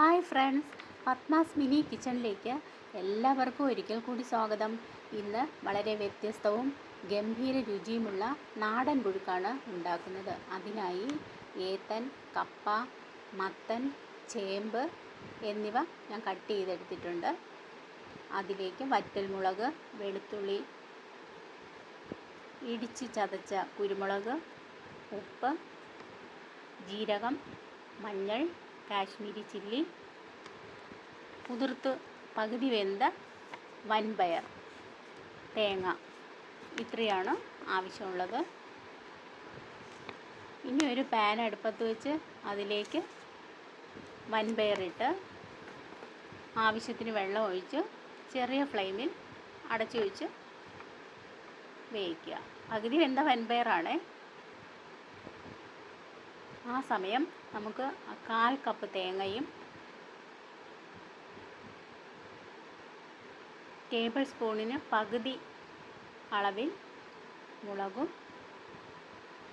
Hi friends Padmas mini കിച്ചണിലേക്ക് എല്ലാവർക്കും ഒരിക്കൽ കൂടി സ്വാഗതം. ഇന്ന് വളരെ വ്യത്യസ്തവും ഗംഭീര രുചിയുമുള്ള നാടൻ പുഴുക്കാണ് ഉണ്ടാക്കുന്നത്. അതിനായി ഏത്തൻ കപ്പ മത്തൻ ചേമ്പ് എന്നിവ ഞാൻ കട്ട് ചെയ്തെടുത്തിട്ടുണ്ട്. അതിലേക്ക് വറ്റൽമുളക് വെളുത്തുള്ളി ഇടിച്ച് ചതച്ച കുരുമുളക് ഉപ്പ് ജീരകം മഞ്ഞൾ കാശ്മീരി ചില്ലി കുതിർത്ത് പകുതി വെന്ത വൻപയർ തേങ്ങ. ഇത്രയാണ് ആവശ്യമുള്ളത്. ഇനി ഒരു പാൻ അടുപ്പത്ത് വെച്ച് അതിലേക്ക് വൻപയറിട്ട് ആവശ്യത്തിന് വെള്ളം ഒഴിച്ച് ചെറിയ ഫ്ലെയിമിൽ അടച്ചു വെച്ച് വേവിക്കുക. പകുതി വെന്ത വൻപയറാണേ. ആ സമയം നമുക്ക് കാൽ കപ്പ് തേങ്ങയും ടേബിൾ സ്പൂണിന് പകുതി അളവിൽ മുളകും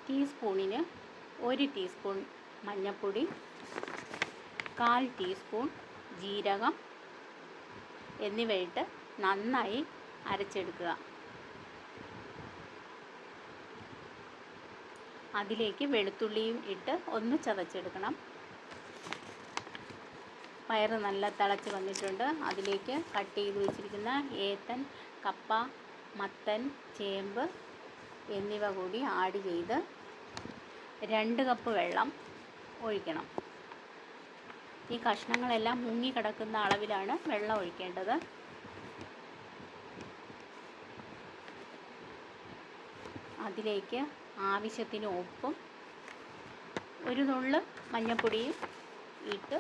ടീസ്പൂണിന് ഒരു ടീസ്പൂൺ മഞ്ഞൾപ്പൊടി കാൽ ടീസ്പൂൺ ജീരകം എന്നിവയിട്ട് നന്നായി അരച്ചെടുക്കുക. അതിലേക്ക് വെളുത്തുള്ളിയും ഇട്ട് ഒന്ന് ചതച്ചെടുക്കണം. പയർ നല്ല തിളച്ച് വന്നിട്ടുണ്ട്. അതിലേക്ക് കട്ട് ചെയ്ത് വെച്ചിരിക്കുന്ന ഏത്തൻ കപ്പ മത്തൻ ചേമ്പ് എന്നിവ കൂടി ആഡ് ചെയ്ത് രണ്ട് കപ്പ് വെള്ളം ഒഴിക്കണം. ഈ കഷ്ണങ്ങളെല്ലാം മുങ്ങി കിടക്കുന്ന അളവിലാണ് വെള്ളം ഒഴിക്കേണ്ടത്. അതിലേക്ക് ആവശ്യത്തിന് ഉപ്പും ഒരു നുള്ള് മഞ്ഞൾപ്പൊടിയും ഇട്ട്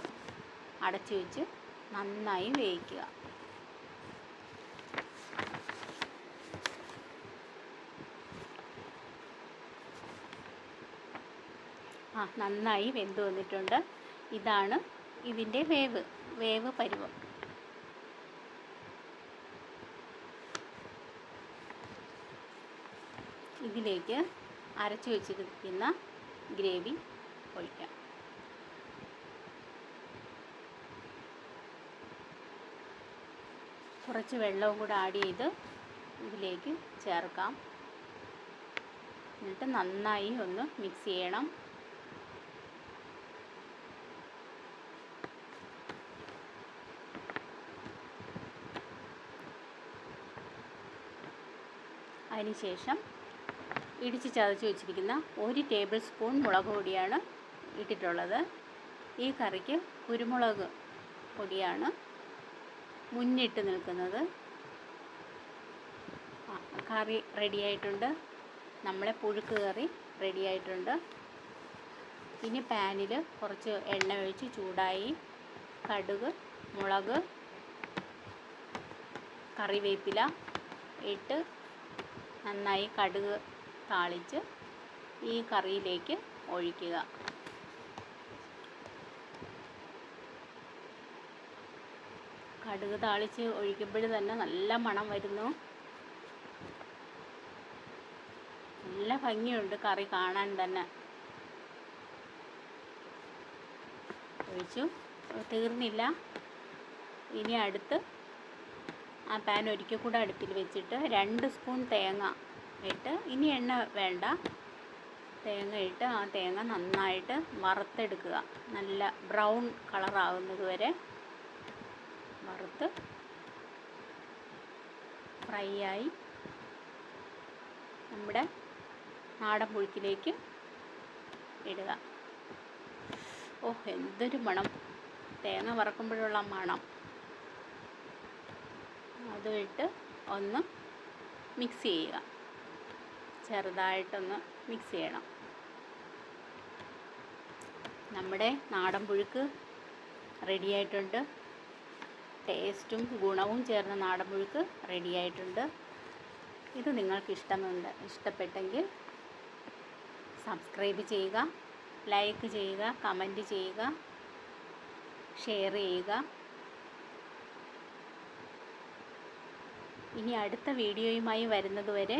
അടച്ചു വെച്ച് നന്നായി വേവിക്കുക. ആ നന്നായി വെന്ത് വന്നിട്ടുണ്ട്. ഇതാണ് ഇതിന്റെ വേവ് വേവ് പരുവം. ഇതിലേക്ക് അരച്ചു വെച്ചിരിക്കുന്ന ഗ്രേവി ഒഴിക്കാം. കുറച്ച് വെള്ളവും കൂടെ ആഡ് ചെയ്ത് ഇതിലേക്ക് ചേർക്കാം. എന്നിട്ട് നന്നായി ഒന്ന് മിക്സ് ചെയ്യണം. അതിനുശേഷം ഇടിച്ച് ചതച്ച് വെച്ചിരിക്കുന്ന ഒരു ടേബിൾ സ്പൂൺ മുളക് പൊടിയാണ് ഇട്ടിട്ടുള്ളത്. ഈ കറിക്ക് കുരുമുളക് പൊടിയാണ് മുന്നിട്ട് നിൽക്കുന്നത്. കറി റെഡിയായിട്ടുണ്ട് നമ്മളെ പുഴുക്ക് കറി റെഡിയായിട്ടുണ്ട് ഇനി പാനിൽ കുറച്ച് എണ്ണ ഒഴിച്ച് ചൂടായി കടുക് മുളക് കറിവേപ്പില ഇട്ട് നന്നായി കടുക് താളിച്ച് ഈ കറിയിലേക്ക് ഒഴിക്കുക. കടുക് താളിച്ച് ഒഴിക്കുമ്പോൾ തന്നെ നല്ല മണം വരുന്നു. നല്ല ഭംഗിയുണ്ട് കറി കാണാൻ തന്നെ. ഒഴിച്ചു. തീർന്നില്ല. ഇനി അടുത്ത് ആ പാൻ ഒരിക്കൽ കൂടെ അടുപ്പിൽ വെച്ചിട്ട് രണ്ട് സ്പൂൺ തേങ്ങ ഇട്ട് ഇനി എണ്ണ വേണ്ട. തേങ്ങ ഇട്ട് ആ തേങ്ങ നന്നായിട്ട് വറുത്തെടുക്കുക. നല്ല ബ്രൗൺ കളറാകുന്നത് വരെ വറുത്ത് ഫ്രൈ ആയി നമ്മുടെ നാടൻ പുഴുക്കിലേക്ക് ഇടുക. ഓ എന്തൊരു മണം. തേങ്ങ വറക്കുമ്പോഴുള്ള മണം. അതും ഇട്ട് ഒന്ന് മിക്സ് ചെയ്യുക. ചെറുതായിട്ടൊന്ന് മിക്സ് ചെയ്യണം. നമ്മുടെ നാടൻ പുഴുക്ക് റെഡിയായിട്ടുണ്ട് ടേസ്റ്റും ഗുണവും ചേർന്ന നാടൻ പുഴുക്ക് റെഡിയായിട്ടുണ്ട് ഇത് നിങ്ങൾക്ക് ഇഷ്ടമുണ്ട് ഇഷ്ടപ്പെട്ടെങ്കിൽ സബ്സ്ക്രൈബ് ചെയ്യുക ലൈക്ക് ചെയ്യുക കമന്റ് ചെയ്യുക ഷെയർ ചെയ്യുക. ഇനി അടുത്ത വീഡിയോയുമായി വരുന്നതുവരെ